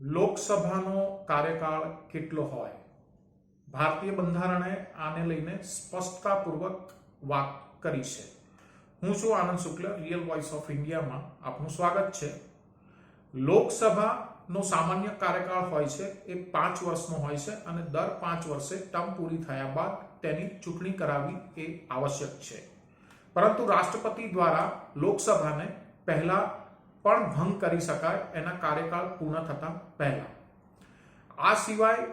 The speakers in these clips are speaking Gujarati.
લોકસભાનો કાર્યકાળ કેટલો હોય? ભારતીય બંધારણે આને લઈને સ્પષ્ટતાપૂર્વક વાત કરી છે. હું છું Anand Shukla real voice of ઇન્ડિયામાં આપનું સ્વાગત છે. લોકસભાનો સામાન્ય કાર્યકાળ હોય છે એ પાંચ વર્ષનો હોય છે અને દર પાંચ વર્ષે ટર્મ પૂરી થયા બાદ તેની ચૂંટણી કરાવવી એ આવશ્યક છે. પરંતુ રાષ્ટ્રપતિ દ્વારા લોકસભાને પહેલા પણ ભંગ કરી શકાય, એના કાર્યકાળ પૂર્ણ થતા પહેલા. આ સિવાય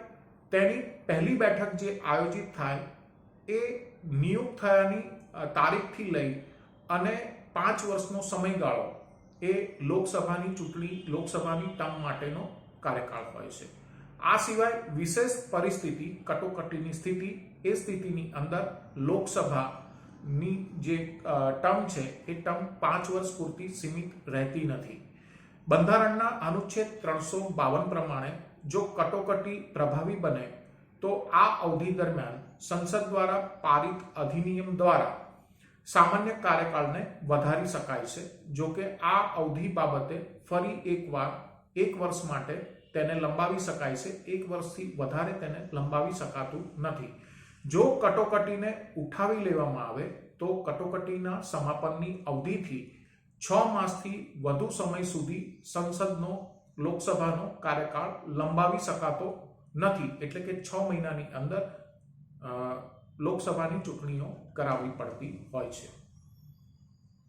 તેની પહેલી બેઠક જે આયોજિત થાય, એ નિયુક્ત થયાની તારીખથી લઈ અને પાંચ વર્ષનો સમયગાળો એ લોકસભાની ચૂંટણી, લોકસભાની ટર્મ માટેનો કાર્યકાળ હોય છે. આ સિવાય વિશેષ પરિસ્થિતિ, કટોકટીની સ્થિતિ, એ સ્થિતિની અંદર લોકસભાની જે ટર્મ છે, એ ટર્મ પાંચ વર્ષ પૂરતી સીમિત રહેતી નથી. બંધારણના અનુચ્છેદ ત્રણસો બાવન પ્રમાણે જો કટોકટી પ્રભાવી બને, તો આ અવધિ દરમિયાન સંસદ દ્વારા પારિત અધિનિયમ દ્વારા સામાન્ય કાર્યકાળને વધારી શકાય છે, જો કે આ અવધિ બાબતે ફરી એકવાર એક વર્ષ માટે તેને લંબાવી શકાય છે. એક વર્ષથી વધારે તેને લંબાવી શકાતું નથી. જો કટોકટીને ઉઠાવી લેવામાં આવે, તો કટોકટીના સમાપનની અવધિથી છ માસથી વધુ સમય સુધી સંસદનો, લોકસભાનો કાર્યકાળ લંબાવી શકાતો નથી. એટલે કે છ મહિનાની અંદર લોકસભાની ચૂંટણીઓ કરાવવી પડતી હોય છે.